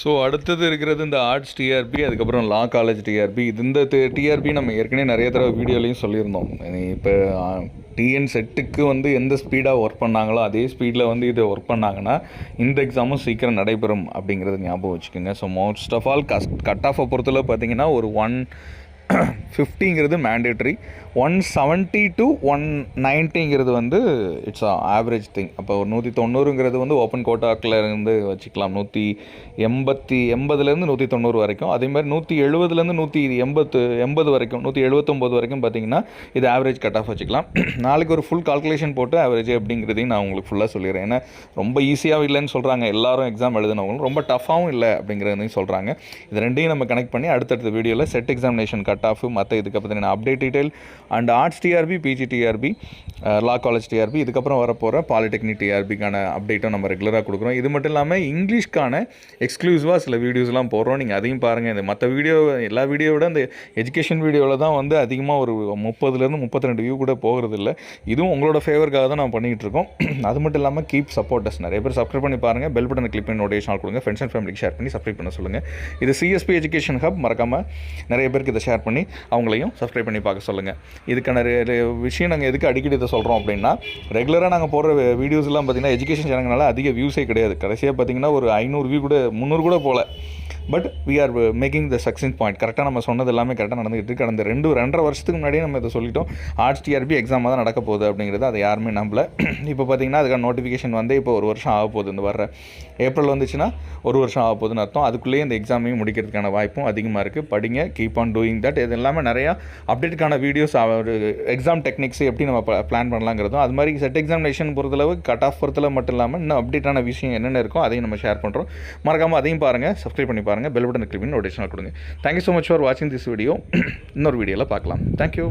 So அடுத்தது இருக்கிறது இந்த ஆர்ட்ஸ் டிஆர்பி அதுக்கப்புறம் லா காலேஜ் டிஆர்பி இது இந்த டிஆர்பி நம்ம ஏற்கனவே நிறைய தடவை வீடியோலையும் சொல்லியிருந்தோம். இப்போ டிஎன் செட்டுக்கு வந்து எந்த ஸ்பீடாக ஒர்க் பண்ணாங்களோ அதே ஸ்பீடில் வந்து இதை ஒர்க் பண்ணாங்கன்னா இந்த எக்ஸாமும் சீக்கிரம் நடைபெறும் அப்படிங்கிறத ஞாபகம் வச்சுக்கோங்க. ஸோ மோஸ்ட் ஆஃப் ஆல் கஸ் கட் ஆஃபை பொறுத்தளவு பார்த்தீங்கன்னா ஒரு one ஃபிஃப்டிங்கிறது mandatory one seventy two one நைன்ட்டிங்கிறது வந்து இட்ஸ் ஆவரேஜ் திங் அப்போ ஒரு நூற்றி தொண்ணூறுங்கிறது வந்து ஓப்பன் கோட்டாக்கில் இருந்து வச்சுக்கலாம். நூற்றி எண்பத்தி எண்பதுலேருந்து நூற்றி தொண்ணூறு வரைக்கும். அதே மாதிரி நூற்றி எழுபதுலேருந்து நூற்றி எண்பத்து எண்பது வரைக்கும் நூற்றி எழுபத்தொம்போது வரைக்கும் பார்த்தீங்கன்னா இது ஆவரேஜ் கட் ஆஃப் வச்சுக்கலாம். நாளைக்கு ஒரு ஃபுல் கால்குலேஷன் போட்டு ஆவரேஜ் அப்படிங்கிறதையும் நான் உங்களுக்கு ஃபுல்லாக சொல்லிடுறேன். ஏன்னா ரொம்ப ஈஸியாக இல்லைன்னு சொல்கிறாங்க எல்லாரும் எக்ஸாம் எழுதினவங்களும் ரொம்ப டஃபாகவும் இல்லை அப்படிங்கிறதையும் சொல்கிறாங்க இது ரெண்டையும் நம்ம கனெக்ட் பண்ணி அடுத்தடுத்த வீடியோவில் செட் எக்ஸாமினேஷன் கட் ஆஃப் மற்ற இதுக்கு பற்றின update detail and arts TRB PG TRB law college TRB இதுக்கப்புறம் வரப்போகிற பாலிடெக்னிக் டிஆர்பிக்கான அப்டேட்டும் நம்ம ரெகுலராக கொடுக்குறோம். இது மட்டும் இல்லாமல் இங்கிலீஷ்க்கான எக்ஸ்க்ளூசிவாக சில வீடியோஸ்லாம் போடுறோம். நீங்கள் அதையும் பாருங்கள் இந்த மற்ற வீடியோ எல்லா வீடியோ விட இந்த எஜுகேஷன் வீடியோவில் தான் வந்து அதிகமாக ஒரு முப்பதுலேருந்து முப்பத்தி ரெண்டு வியூ கூட போகிறது இல்லை. இதுவும் உங்களோட ஃபேவருக்காக தான் நான் பண்ணிகிட்டு இருக்கோம். அது மட்டும் இல்லாமல் கீப் சப்போர்ட்டஸ் நிறைய பேர் சப்ஸ்கிரைப் பண்ணி பாருங்கள் பெல் பட்டனை கிளிக் பண்ணி நோட்டிஃபிகேஷன் கொடுங்க. ஃப்ரெண்ட்ஸ் அண்ட் ஃபேமிலிக்கு ஷேர் பண்ணி சப்ஸ்கிரைப் பண்ண சொல்லுங்கள் இது சிஎஸ்பி எஜுகேஷன் ஹப் மறக்காமல் நிறைய பேருக்கு இதை ஷேர் பண்ணி அவங்களையும் சப்ஸ்கிரைப் பண்ணி பார்க்க சொல்லுங்கள் இதுக்கான விஷயம் நாங்கள் எதுக்கு அடிக்கடி இதை சொல்கிறோம் அப்படின்னா ரெகுலராக நாங்கள் போடுற வீடியோஸ்லாம் பார்த்திங்கன்னா எஜுகேஷன் சேனல்னால அதிக வியூஸே கிடையாது. கடைசியாக பார்த்தீங்கன்னா ஒரு ஐநூறு வியூ கூட முந்நூறு கூட போகல but we are making the success point கரெக்டாக நம்ம சொன்னது எல்லாமே கரெக்டாக நடந்துகிட்டு இருக்கு. கடந்த ரெண்டு ரெண்டரை வருஷத்துக்கு முன்னாடியே நம்ம இதை சொல்லிட்டோம். ஆர்ட்ஸ் டிஆர்பி எக்ஸாமாக தான் நடக்க போகுது அப்படிங்கிறது அதை யாருமே நம்பல. இப்போ பார்த்தீங்கன்னா அதுக்கான நோட்டிஃபிகேஷன் வந்து இப்போ ஒரு வருஷம் ஆக போகுது இந்த வர்ற ஏப்ரல் வந்துச்சுன்னா ஒரு வருஷம் ஆக போகுதுன்னு அர்த்தம். அதுக்குள்ளேயே இந்த எக்ஸாமையும் முடிக்கிறதுக்கான வாய்ப்பும் அதிகமாக இருக்குது படிங்க கீப் ஆன் டூயிங் தட் இது எல்லாமே நிறையா அப்டேட்டுக்கான வீடியோஸ் ஒரு எக்ஸாம் டெக்னிக்ஸ் எப்படி நம்ம பிளான் பண்ணலாங்கிறதும் அது மாதிரி செட் எக்ஸாமினேஷன் பொறுத்தளவு கட் ஆஃப் பொறுத்தளவு மட்டும் இல்லாமல் இன்னும் அப்டேட்டான விஷயம் என்னென்ன இருக்கோ அதையும் நம்ம ஷேர் பண்ணுறோம் மறக்காமல் அதையும் பாருங்கள் சப்ஸ்கிரைப் பண்ணி பாருங்கள் பெல் பட்டன் கிளிப்பின் நோட்டிஃபிகேஷன் கொடுங்க. Thank you so much for வாட்சிங் திஸ் வீடியோ இன்னொரு வீடியோவில் பார்க்கலாம். தேங்க்யூ